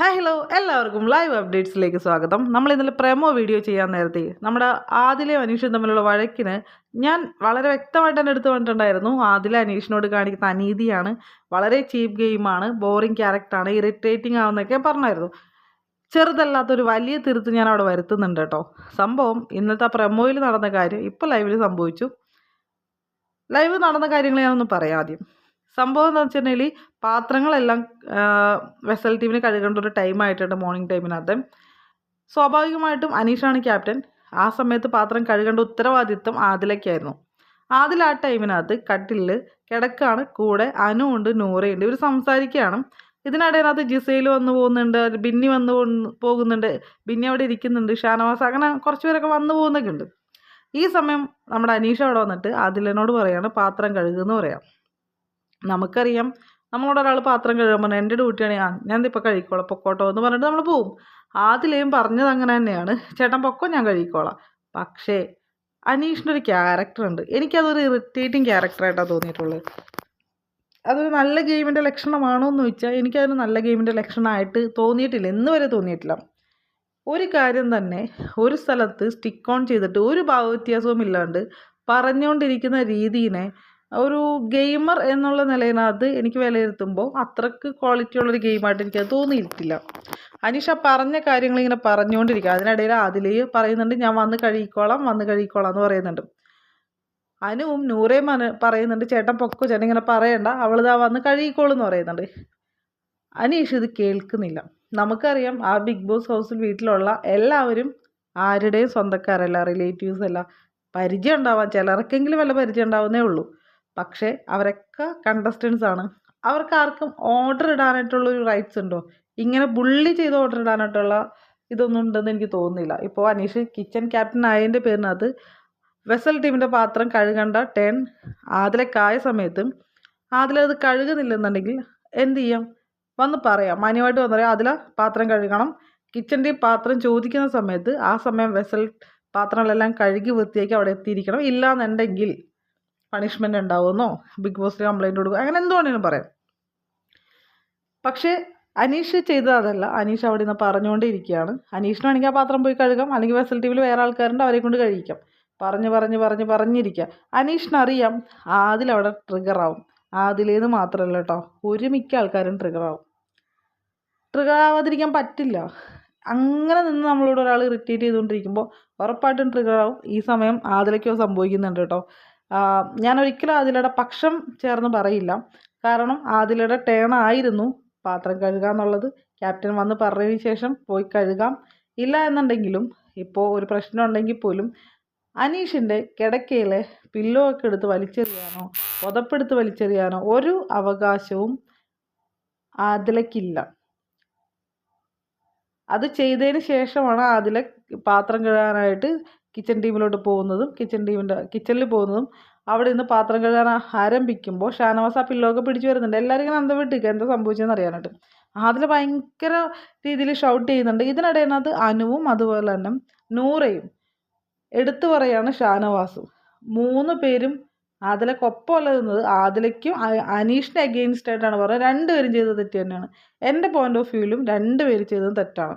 Hi hello എല്ലാവർക്കും live അപ്ഡേറ്റ്സിലേക്ക് സ്വാഗതം. നമ്മൾ ഇന്നലെ പ്രമോ വീഡിയോ ചെയ്യാൻ നേരത്തെ നമ്മുടെ ആദിലെ അനീഷും തമ്മിലുള്ള വഴക്കിന് ഞാൻ വളരെ വ്യക്തമായിട്ട് തന്നെ എടുത്തു പറഞ്ഞിട്ടുണ്ടായിരുന്നു ആദില അനീഷിനോട് കാണിക്കുന്ന അനീതിയാണ്. വളരെ ചീപ്പ് ഗെയിമാണ് ബോറിംഗ് ക്യാരക്ടറാണ് ഇറിറ്റേറ്റിംഗ് ആവുന്നൊക്കെ പറഞ്ഞായിരുന്നു. ചെറുതല്ലാത്തൊരു വലിയ തിരുത്ത് ഞാൻ അവിടെ വരുത്തുന്നുണ്ട് കേട്ടോ. സംഭവം ഇന്നത്തെ ആ പ്രമോയിൽ നടന്ന കാര്യം ഇപ്പോൾ ലൈവിൽ സംഭവിച്ചു. ലൈവ് നടന്ന കാര്യങ്ങൾ ഞാനൊന്ന് പറയാം ആദ്യം. സംഭവം എന്താ വെച്ചിട്ടുണ്ടെങ്കിൽ പാത്രങ്ങളെല്ലാം വെസൽ ടീമിന് കഴുകേണ്ട ഒരു ടൈം ആയിട്ടുണ്ട് മോർണിംഗ് ടൈമിനകത്ത് സ്വാഭാവികമായിട്ടും അനീഷാണ് ക്യാപ്റ്റൻ ആ സമയത്ത് പാത്രം കഴുകേണ്ട ഉത്തരവാദിത്വം ആദിലയ്ക്കായിരുന്നു. ആദിൽ ആ ടൈമിനകത്ത് കട്ടിലിൽ കിടക്കാണ്. കൂടെ അനു ഉണ്ട് നൂറയുണ്ട് ഇവർ സംസാരിക്കുകയാണ്. ഇതിനിടയിനകത്ത് ജിസയിൽ വന്നു പോകുന്നുണ്ട് ബിന്നി വന്നു പോകുന്നുണ്ട് ബിന്നി അവിടെ ഇരിക്കുന്നുണ്ട് ഷാനവാസ് അങ്ങനെ കുറച്ച് പേരൊക്കെ വന്നു പോകുന്നൊക്കെ ഉണ്ട്. ഈ സമയം നമ്മുടെ അനീഷ അവിടെ വന്നിട്ട് ആദിലിനോട് പറയാണ് പാത്രം കഴുകുന്നു പറയാം. നമുക്കറിയാം നമ്മളോട് ഒരാൾ പാത്രം കഴുകുമ്പോൾ എന്റെ ഡ്യൂട്ടിയാണ് ഞാൻ ഞാൻ ഇപ്പോൾ കഴിക്കോളാം പൊക്കോട്ടോ എന്ന് പറഞ്ഞിട്ട് നമ്മൾ പോവും. ആദ്യം പറഞ്ഞത് അങ്ങനെ തന്നെയാണ്. ചേട്ടൻ പൊക്കോ ഞാൻ കഴിക്കോളാം. പക്ഷേ അനീഷിന്റെ ഒരു ക്യാരക്ടർ ഉണ്ട്. എനിക്കതൊരു ഇറിറ്റേറ്റിംഗ് ക്യാരക്ടറായിട്ടാണ് തോന്നിയിട്ടുള്ളത് അതൊരു നല്ല ഗെയിമിന്റെ ലക്ഷണമാണോ എന്ന് ചോദിച്ചാൽ എനിക്കതൊരു നല്ല ഗെയിമിന്റെ ലക്ഷണമായിട്ട് തോന്നിയിട്ടില്ല. ഇന്ന് വരെ തോന്നിയിട്ടില്ല. ഒരു കാര്യം തന്നെ ഒരു സ്ഥലത്ത് സ്റ്റിക്ക് ഓൺ ചെയ്തിട്ട് ഒരു ഭാവവ്യത്യാസവും ഇല്ലാണ്ട് പറഞ്ഞുകൊണ്ടിരിക്കുന്ന രീതിനെ ഒരു ഗെയിമർ എന്നുള്ള നിലയിനകത്ത് എനിക്ക് വിലയിരുത്തുമ്പോൾ അത്രയ്ക്ക് ക്വാളിറ്റി ഉള്ളൊരു ഗെയിമായിട്ട് എനിക്കത് തോന്നിയിട്ടില്ല അനീഷ പറഞ്ഞ കാര്യങ്ങൾ ഇങ്ങനെ പറഞ്ഞുകൊണ്ടിരിക്കുക. അതിനിടയിൽ അതിലേ പറയുന്നുണ്ട് ഞാൻ വന്ന് കഴിക്കോളാം വന്ന് കഴിക്കോളാം എന്ന് പറയുന്നുണ്ട്. അനുവും നൂറേ മന പറയുന്നുണ്ട് ചേട്ടൻ പൊക്കോ ചേട്ടൻ ഇങ്ങനെ പറയണ്ട അവളിതാ വന്ന് കഴിക്കോളൂ എന്ന് പറയുന്നുണ്ട്. അനീഷ് ഇത് കേൾക്കുന്നില്ല. നമുക്കറിയാം ആ ബിഗ് ബോസ് ഹൗസിൽ വീട്ടിലുള്ള എല്ലാവരും ആരുടെയും സ്വന്തക്കാരല്ല റിലേറ്റീവ്സ് അല്ല പരിചയം ഉണ്ടാവാം ചിലർക്കെങ്കിലും വല്ല പരിചയം ഉണ്ടാവുന്നേ ഉള്ളൂ. പക്ഷേ അവരൊക്കെ കണ്ടസ്റ്റൻസ് ആണ്. അവർക്ക് ആർക്കും ഓർഡർ ഇടാനായിട്ടുള്ള ഒരു റൈറ്റ്സ് ഉണ്ടോ? ഇങ്ങനെ ബുള്ളി ചെയ്ത് ഓർഡർ ഇടാനായിട്ടുള്ള ഇതൊന്നും ഉണ്ടെന്ന് എനിക്ക് തോന്നുന്നില്ല. ഇപ്പോൾ അനീഷ് കിച്ചൺ ക്യാപ്റ്റൻ ആയതിന്റെ പേരിനകത്ത് വെസൽ ടീമിന്റെ പാത്രം കഴുകണ്ട ടേൺ ആദിലക്കായ സമയത്തും ആദിലത് കഴുകുന്നില്ലെന്നുണ്ടെങ്കിൽ എന്ത് ചെയ്യാം? വന്ന് പറയാം. മാന്യമായിട്ട് വന്ന് പറയാം. അതിൽ പാത്രം കഴുകണം. കിച്ചൺ ടീം പാത്രം ചോദിക്കുന്ന സമയത്ത് ആ സമയം വെസൽ പാത്രങ്ങളെല്ലാം കഴുകി വൃത്തിയാക്കി അവിടെ എത്തിയിരിക്കണം. ഇല്ലാന്നുണ്ടെങ്കിൽ പണിഷ്മെന്റ് ഉണ്ടാവുമെന്നോ? ബിഗ് ബോസിൽ കംപ്ലൈന്റ് കൊടുക്കും. അങ്ങനെ എന്തു വേണേലും പറയാം. പക്ഷേ അനീഷ് ചെയ്തത് അതല്ല. അനീഷ് അവിടെ നിന്ന് പറഞ്ഞുകൊണ്ടിരിക്കുകയാണ്. അനീഷിനാണെങ്കിൽ ആ പാത്രം പോയി കഴുകാം. അല്ലെങ്കിൽ വെസൽ ടി വിയിൽ വേറെ ആൾക്കാരുണ്ട് അവരെ കൊണ്ട് കഴിക്കാം പറഞ്ഞ് പറഞ്ഞ് പറഞ്ഞ് പറഞ്ഞിരിക്കുക. അനീഷിനറിയാം ആദിലവിടെ ട്രിഗറാവും ആദിലേന്ന് മാത്രമല്ല കേട്ടോ. ഒരു മിക്ക ആൾക്കാരും ട്രിഗറാവും ട്രിഗർ ആവാതിരിക്കാൻ പറ്റില്ല. അങ്ങനെ നിന്ന് നമ്മളോട് ഒരാൾ ഇറിറ്റേറ്റ് ചെയ്തുകൊണ്ടിരിക്കുമ്പോൾ ഉറപ്പായിട്ടും ട്രിഗറാവും ഈ സമയം ആദിലയ്ക്കോ സംഭവിക്കുന്നുണ്ട് കേട്ടോ. ഞാൻ ഒരിക്കലും ആദിലയുടെ പക്ഷം ചേർന്ന് പറയില്ല. കാരണം ആദിലയുടെ ടേൺ ആയിരുന്നു പാത്രം കഴുകുക എന്നുള്ളത്. ക്യാപ്റ്റൻ വന്ന് പറഞ്ഞതിന് ശേഷം പോയി കഴുകാം. ഇല്ല എന്നുണ്ടെങ്കിലും ഇപ്പോൾ ഒരു പ്രശ്നം ഉണ്ടെങ്കിൽ പോലും അനീഷിന്റെ കിടക്കയിലെ പില്ലോ ഒക്കെ എടുത്ത് വലിച്ചെറിയാനോ പുതപ്പെടുത്ത് വലിച്ചെറിയാനോ ഒരു അവകാശവും ആദിലക്കില്ല. അത് ചെയ്തതിന് ശേഷമാണ് ആദില പാത്രം കഴുകാനായിട്ട് കിച്ചൺ ടീമിലോട്ട് പോകുന്നതും കിച്ചൺ ടീമിന്റെ കിച്ചണിൽ പോകുന്നതും അവിടെ നിന്ന് പാത്രം കഴുകാൻ ആരംഭിക്കുമ്പോൾ ഷാനവാസ് ആ പിള്ളൊക്കെ പിടിച്ചു വരുന്നുണ്ട്. എല്ലാവരും ഇങ്ങനെ അന്തം വിട്ടിരിക്കുക എന്താ സംഭവിച്ചതെന്ന് അറിയാനായിട്ട്. അതിൽ ഭയങ്കര രീതിയിൽ ഷൗട്ട് ചെയ്യുന്നുണ്ട്. ഇതിനിടയിനകത്ത് അനുവും അതുപോലെ തന്നെ നൂറയും എടുത്തു പറയാണ് ഷാനവാസും. മൂന്ന് പേരും ആദിലക്കൊപ്പമല്ല നിന്നത്. ആദിലയ്ക്കും അനീഷിനെ അഗെയിൻസ്റ്റ് ആയിട്ടാണ് പറയുന്നത് രണ്ടുപേരും ചെയ്തത് തെറ്റ് തന്നെയാണ്. എന്റെ പോയിന്റ് ഓഫ് വ്യൂവിലും രണ്ടുപേരും ചെയ്തത് തെറ്റാണ്.